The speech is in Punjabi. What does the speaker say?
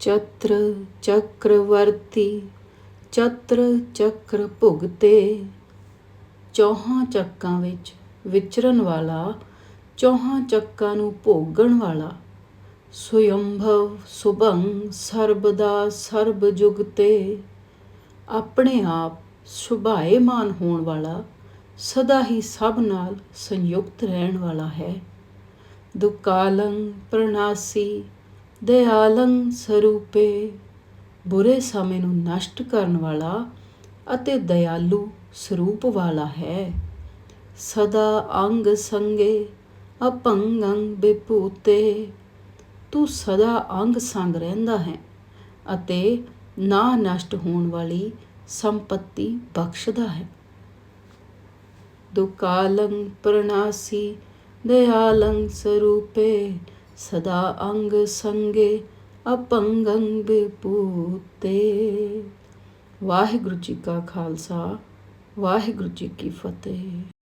ਚਤਰ ਚੱਕਰਵਰਤੀ, ਚਤਰ ਚੱਕਰ ਭੁਗਤੇ। ਚੌਹਾਂ ਚੱਕਾਂ ਵਿੱਚ ਵਿਚਰਨ ਵਾਲਾ, ਚੌਹਾਂ ਚੱਕਾਂ ਨੂੰ ਭੋਗਣ ਵਾਲਾ। ਸੁਯੰਭਵ ਸੁਭੰ ਸਰਬਦਾ ਸਰਬ ਜੁਗਤੇ। ਆਪਣੇ ਆਪ ਸੁਭਾਏਮਾਨ ਹੋਣ ਵਾਲਾ, ਸਦਾ ਹੀ ਸਭ ਨਾਲ ਸੰਯੁਕਤ ਰਹਿਣ ਵਾਲਾ ਹੈ। ਦੁਕਾਲੰ ਪ੍ਰਣਾਸੀ ਦਇਆਲੰ ਸਰੂਪੇ, ਬੁਰੇ ਸਮੇਂ ਨੂੰ ਨਸ਼ਟ ਕਰਨ ਵਾਲਾ ਅਤੇ ਦਇਆਲੂ ਸਰੂਪ ਵਾਲਾ ਹੈ। ਸਦਾ ਅੰਗ ਸੰਗੇ ਅਪੰਗੰ ਵਿਭੂਤੇ ਤੂੰ ਸਦਾ ਅੰਗ ਸੰਗ ਰਹਿੰਦਾ ਹੈ ਅਤੇ ਨਾ ਨਸ਼ਟ ਹੋਣ ਵਾਲੀ ਸੰਪਤੀ ਬਖਸ਼ਦਾ ਹੈ। ਦੁਕਾਲੰ ਪ੍ਰਣਾਸੀ, ਦਇਆਲੰ ਸਰੂਪੇ ਸਦਾ ਅੰਗ ਸੰਗੇ ਅਪੰਗੰ ਵਿਭੂਤੇ ਵਾਹਿਗੁਰੂ ਜੀ ਕਾ ਖਾਲਸਾ ਵਾਹਿਗੁਰੂ ਜੀ ਕੀ ਫਤਿਹ।